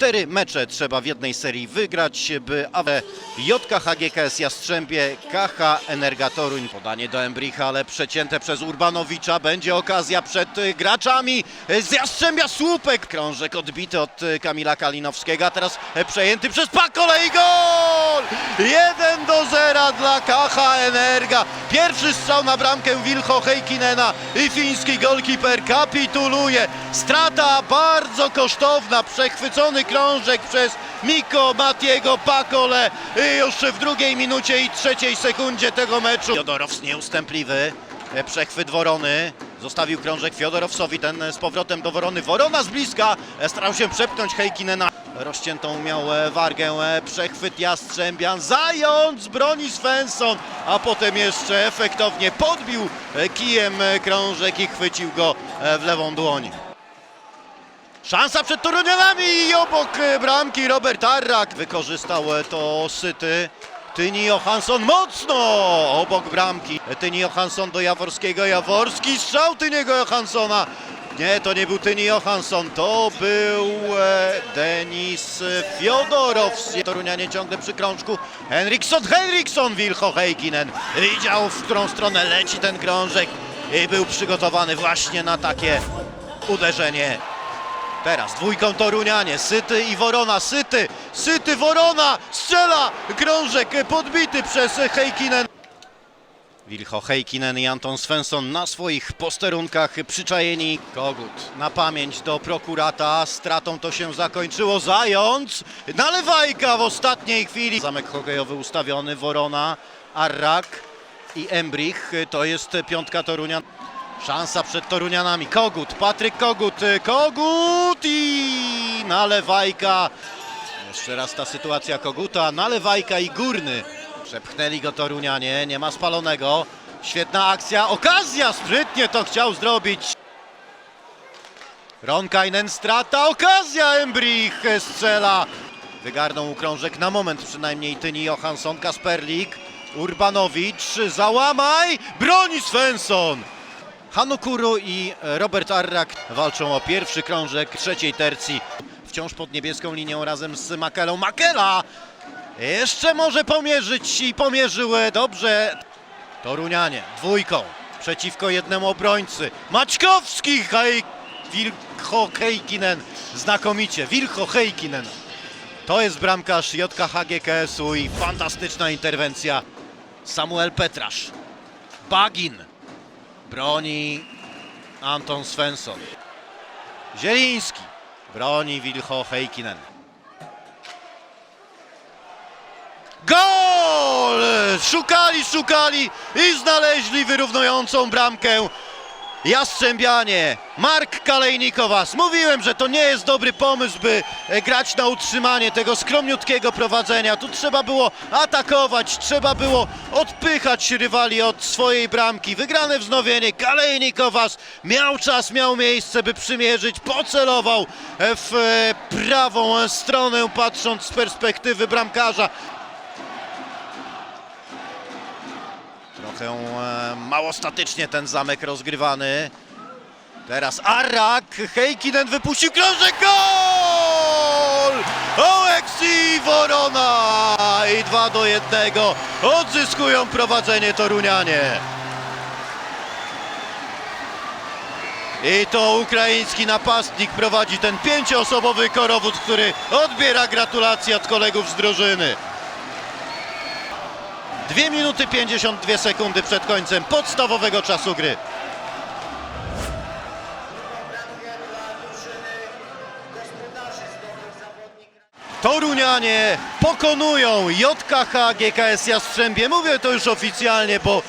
Cztery mecze trzeba w jednej serii wygrać, by AWE JKH GKS Jastrzębie KH Energa Toruń. Podanie do Embricha, ale przecięte przez Urbanowicza. Będzie okazja przed graczami z Jastrzębia Słupek. Krążek odbity od Kamila Kalinowskiego, a teraz przejęty przez Pakole i gol! 1 do 0 dla KH Energa. Pierwszy strzał na bramkę Wilho Heikkinena i fiński golkiper kapituluje. Strata bardzo kosztowna, przechwycony krążek przez Miko Matiego Pakole już w drugiej minucie i trzeciej sekundzie tego meczu. Fiodorows nieustępliwy, przechwyt Worony. Zostawił krążek Fiodorowsowi, ten z powrotem do Worony. Worona z bliska e, starał się przepchnąć Heikinena. Rozciętą miał e, wargę, e, przechwyt Jastrzębian, zając broni Svensson, a potem jeszcze efektownie podbił kijem krążek i chwycił go w lewą dłoń. Szansa przed Torunianami i obok bramki Robert Arrak wykorzystał to Syty. Tyni Johansson mocno obok bramki. Tyni Johansson do Jaworskiego. Jaworski strzał Tyniego Johanssona. Nie, to nie był Tyni Johansson, to był e, Denis Fiodorows. Torunianie ciągle przy krążku. Henriksson, Henriksson, Wilho Heikkinen. Widział, w którą stronę leci ten krążek i był przygotowany właśnie na takie uderzenie. Teraz dwójką Torunianie, Syty i Worona, Syty, Syty, Worona, strzela, krążek podbity przez Heikkinen. Wilho Heikkinen i Anton Svensson na swoich posterunkach przyczajeni. Kogut na pamięć do prokurata, stratą to się zakończyło, Zając, nalewajka w ostatniej chwili. Zamek hokejowy ustawiony, Worona, Arrak i Embrich, to jest piątka Torunia. Szansa przed Torunianami. Kogut, Patryk Kogut, y, Kogut i nalewajka. Jeszcze raz ta sytuacja Koguta, nalewajka i górny. Przepchnęli go Torunianie, nie ma spalonego. Świetna akcja, okazja, sprytnie to chciał zrobić. Ronkainen strata, okazja, Embrich strzela. Wygarnął krążek na moment przynajmniej Tyni Johansson, Kasperlik, Urbanowicz, załamaj, broni Svensson. Hanukuru i Robert Arrak walczą o pierwszy krążek trzeciej tercji. Wciąż pod niebieską linią razem z Makelą. Makela jeszcze może pomierzyć i pomierzył dobrze. Torunianie dwójką przeciwko jednemu obrońcy. Maćkowski, Hej, Wilho Heikkinen znakomicie. Wilho Heikkinen. To jest bramkarz JKH GKS-u i fantastyczna interwencja. Samuel Petrasz. Bagin. Broni Anton Svensson. Zieliński. Broni Wilho Heikkinen. Gol! Szukali, szukali i znaleźli wyrównującą bramkę. Jastrzębianie, Mark Kalejnikowas. Mówiłem, że to nie jest dobry pomysł, by e, grać na utrzymanie tego skromniutkiego prowadzenia. Tu trzeba było atakować, trzeba było odpychać rywali od swojej bramki. Wygrane wznowienie, Kalejnikowas miał czas, miał miejsce, by przymierzyć, pocelował e, w e, prawą stronę, patrząc z perspektywy bramkarza. Trochę e, mało statycznie ten zamek rozgrywany. Teraz Arak, Heikkinen wypuścił krążek, gol! Oleksii Worona i 2 do 1 odzyskują prowadzenie Torunianie. I to ukraiński napastnik prowadzi ten pięcioosobowy korowód, który odbiera gratulacje od kolegów z drużyny. 2 minuty 52 sekundy przed końcem podstawowego czasu gry. Torunianie pokonują JKH GKS Jastrzębie. Mówię to już oficjalnie, bo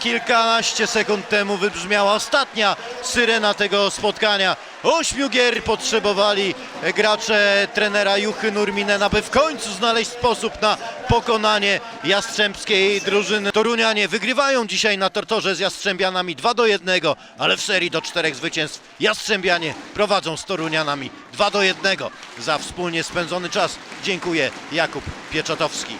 kilkanaście sekund temu wybrzmiała ostatnia syrena tego spotkania. Ośmiu gier potrzebowali e, gracze trenera Juchy Nurminen, aby w końcu znaleźć sposób na pokonanie jastrzębskiej drużyny. Torunianie wygrywają dzisiaj na tortorze z Jastrzębianami 2 do 1, ale w serii do czterech zwycięstw Jastrzębianie prowadzą z Torunianami 2 do 1. Za wspólnie spędzony czas dziękuję Jakub Pieczotowski.